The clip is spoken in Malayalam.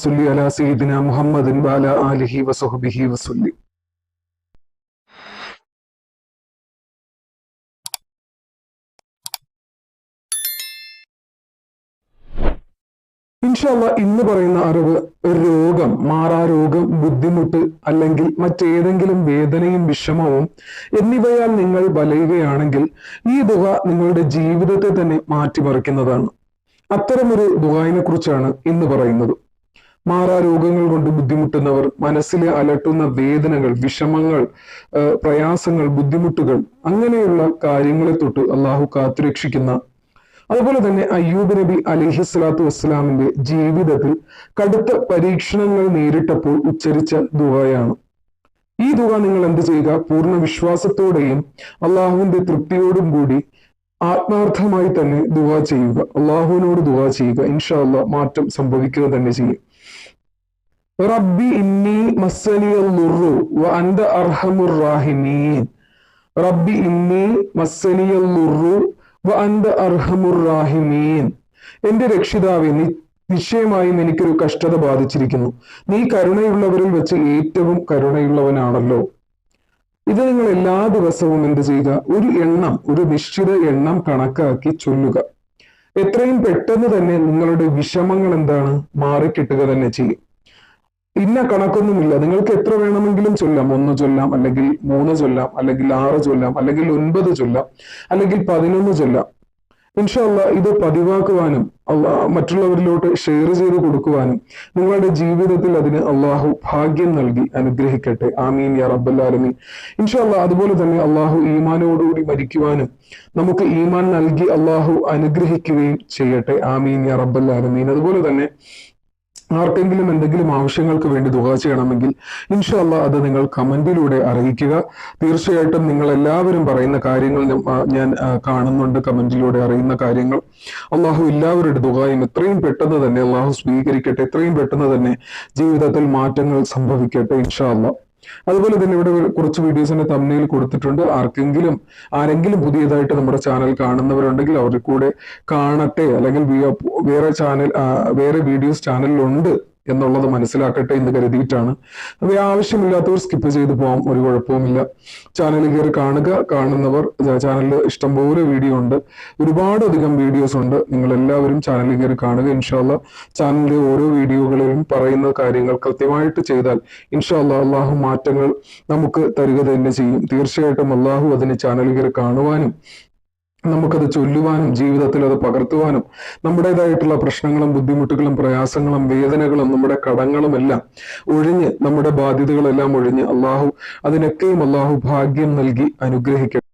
സ്വല്ലി അലാ മുഹമ്മദിൻ ആലിഹി ഇൻഷാല്ല ഇന്ന് പറയുന്ന അറിവ് രോഗം മാറാരോഗം ബുദ്ധിമുട്ട് അല്ലെങ്കിൽ മറ്റേതെങ്കിലും വേദനയും വിഷമവും എന്നിവയാൽ നിങ്ങൾ വലയുകയാണെങ്കിൽ ഈ തുക നിങ്ങളുടെ ജീവിതത്തെ തന്നെ മാറ്റിമറിക്കുന്നതാണ്. അത്തരമൊരു ദുഹായിനെ കുറിച്ചാണ് ഇന്ന് പറയുന്നത്. മാറാ രോഗങ്ങൾ കൊണ്ട് ബുദ്ധിമുട്ടുന്നവർ മനസ്സിലെ അലട്ടുന്ന വേദനകൾ വിഷമങ്ങൾ പ്രയാസങ്ങൾ ബുദ്ധിമുട്ടുകൾ അങ്ങനെയുള്ള കാര്യങ്ങളെ തൊട്ട് അള്ളാഹു കാത്തുരക്ഷിക്കുന്ന അതുപോലെ തന്നെ അയ്യൂബ് നബി അലിഹി സ്വലാത്തു വസ്സലാമിന്റെ ജീവിതത്തിൽ കടുത്ത പരീക്ഷണങ്ങൾ നേരിട്ടപ്പോൾ ഉച്ചരിച്ച ദുആയാണ്. ഈ ദുആ നിങ്ങൾ എന്ത് ചെയ്യുക? പൂർണ വിശ്വാസത്തോടെയും അള്ളാഹുവിന്റെ തൃപ്തിയോടും കൂടി ആത്മാർത്ഥമായി തന്നെ ദുആ ചെയ്യുക. അള്ളാഹുവിനോട് ദുആ ചെയ്യുക. ഇൻഷാ അല്ല മാറ്റം സംഭവിക്കുക തന്നെ ചെയ്യും. റബ്ബി ഇന്നി മസ്സനിയൽ ലുറു അന്ത അർഹമുർ റബ്ബി ഇന്നി വ അന്ത അർഹമുർ റാഹിമീൻ. എന്റെ രക്ഷിതാവെ നിശ്ചയമായും എനിക്കൊരു കഷ്ടത ബാധിച്ചിരിക്കുന്നു. നീ കരുണയുള്ളവരിൽ വെച്ച് ഏറ്റവും കരുണയുള്ളവനാണല്ലോ. ഇത് നിങ്ങൾ എല്ലാ ദിവസവും എന്ത് ചെയ്യുക? ഒരു എണ്ണം ഒരു നിശ്ചിത എണ്ണം കണക്കാക്കി ചൊല്ലുക. എത്രയും പെട്ടെന്ന് തന്നെ നിങ്ങളുടെ വിഷമങ്ങൾ എന്താണ്? മാറിക്കിട്ടുക തന്നെ ചെയ്യും. ഇന്ന കണക്കൊന്നുമില്ല. നിങ്ങൾക്ക് എത്ര വേണമെങ്കിലും ചൊല്ലാം. ഒന്ന് ചൊല്ലാം അല്ലെങ്കിൽ മൂന്ന് ചൊല്ലാം അല്ലെങ്കിൽ ആറ് ചൊല്ലാം അല്ലെങ്കിൽ ഒൻപത് ചൊല്ലാം അല്ലെങ്കിൽ പതിനൊന്ന് ചൊല്ലാം. ഇൻഷല്ല ഇത് പതിവാക്കുവാനും മറ്റുള്ളവരിലോട്ട് ഷെയർ ചെയ്ത് കൊടുക്കുവാനും നിങ്ങളുടെ ജീവിതത്തിൽ അതിന് അള്ളാഹു ഭാഗ്യം നൽകി അനുഗ്രഹിക്കട്ടെ. ആമീൻ യാ റബ്ബല്ലാലമീൻ ഇൻഷല്ല അതുപോലെ തന്നെ അള്ളാഹു ഈമാനോടുകൂടി മരിക്കുവാനും നമുക്ക് ഈമാൻ നൽകി അള്ളാഹു അനുഗ്രഹിക്കുകയും ചെയ്യട്ടെ. ആമീൻ യാ റബ്ബല്ലാലമീൻ അതുപോലെ തന്നെ ആർക്കെങ്കിലും എന്തെങ്കിലും ആവശ്യങ്ങൾക്ക് വേണ്ടി ദുആ ചെയ്യണമെങ്കിൽ ഇൻഷല്ല അത് നിങ്ങൾ കമന്റിലൂടെ അറിയിക്കുക. തീർച്ചയായിട്ടും നിങ്ങൾ എല്ലാവരും പറയുന്ന കാര്യങ്ങൾ ഞാൻ- കാണുന്നുണ്ട് കമന്റിലൂടെ അറിയുന്ന കാര്യങ്ങൾ. അള്ളാഹു എല്ലാവരുടെ ദുആയും എത്രയും പെട്ടെന്ന് തന്നെ അള്ളാഹു സ്വീകരിക്കട്ടെ എത്രയും പെട്ടെന്ന് തന്നെ ജീവിതത്തിൽ മാറ്റങ്ങൾ സംഭവിക്കട്ടെ ഇൻഷാല്ല അതുപോലെ തന്നെ ഇവിടെ കുറച്ച് വീഡിയോസിന്റെ തമ്മിൽ കൊടുത്തിട്ടുണ്ട്. ആർക്കെങ്കിലും ആരെങ്കിലും പുതിയതായിട്ട് നമ്മുടെ ചാനൽ കാണുന്നവരുണ്ടെങ്കിൽ അവരുടെ കൂടെ കാണട്ടെ. അല്ലെങ്കിൽ വേറെ ചാനൽ വേറെ വീഡിയോസ് ചാനലിലുണ്ട് എന്നുള്ളത് മനസ്സിലാക്കട്ടെ എന്ന് കരുതിയിട്ടാണ്. അത് ആവശ്യമില്ലാത്തവർ സ്കിപ്പ് ചെയ്ത് പോകാം ഒരു കുഴപ്പവുമില്ല. ചാനൽ കയറി കാണുക കാണുന്നവർ ചാനലിൽ ഇഷ്ടംപോലെ വീഡിയോ ഉണ്ട്. ഒരുപാടധികം വീഡിയോസ് ഉണ്ട്. നിങ്ങൾ എല്ലാവരും ചാനലിൽ കയറി കാണുക ഇൻഷാല്ല ചാനലിലെ ഓരോ വീഡിയോകളിലും പറയുന്ന കാര്യങ്ങൾ കൃത്യമായിട്ട് ചെയ്താൽ ഇൻഷാല്ല അള്ളാഹു മാറ്റങ്ങൾ നമുക്ക് തരിക തന്നെ ചെയ്യും. തീർച്ചയായിട്ടും അള്ളാഹു അതിന് ചാനലിൽ കയറി കാണുവാനും നമുക്കത് ചൊല്ലുവാനും ജീവിതത്തിൽ അത് പകർത്തുവാനും നമ്മുടേതായിട്ടുള്ള പ്രശ്നങ്ങളും ബുദ്ധിമുട്ടുകളും പ്രയാസങ്ങളും വേദനകളും നമ്മുടെ കടങ്ങളും എല്ലാം ഒഴിഞ്ഞ് നമ്മുടെ ബാധ്യതകളെല്ലാം ഒഴിഞ്ഞ് അള്ളാഹു അതിനൊക്കെയും അള്ളാഹു ഭാഗ്യം നൽകി അനുഗ്രഹിക്കട്ടെ.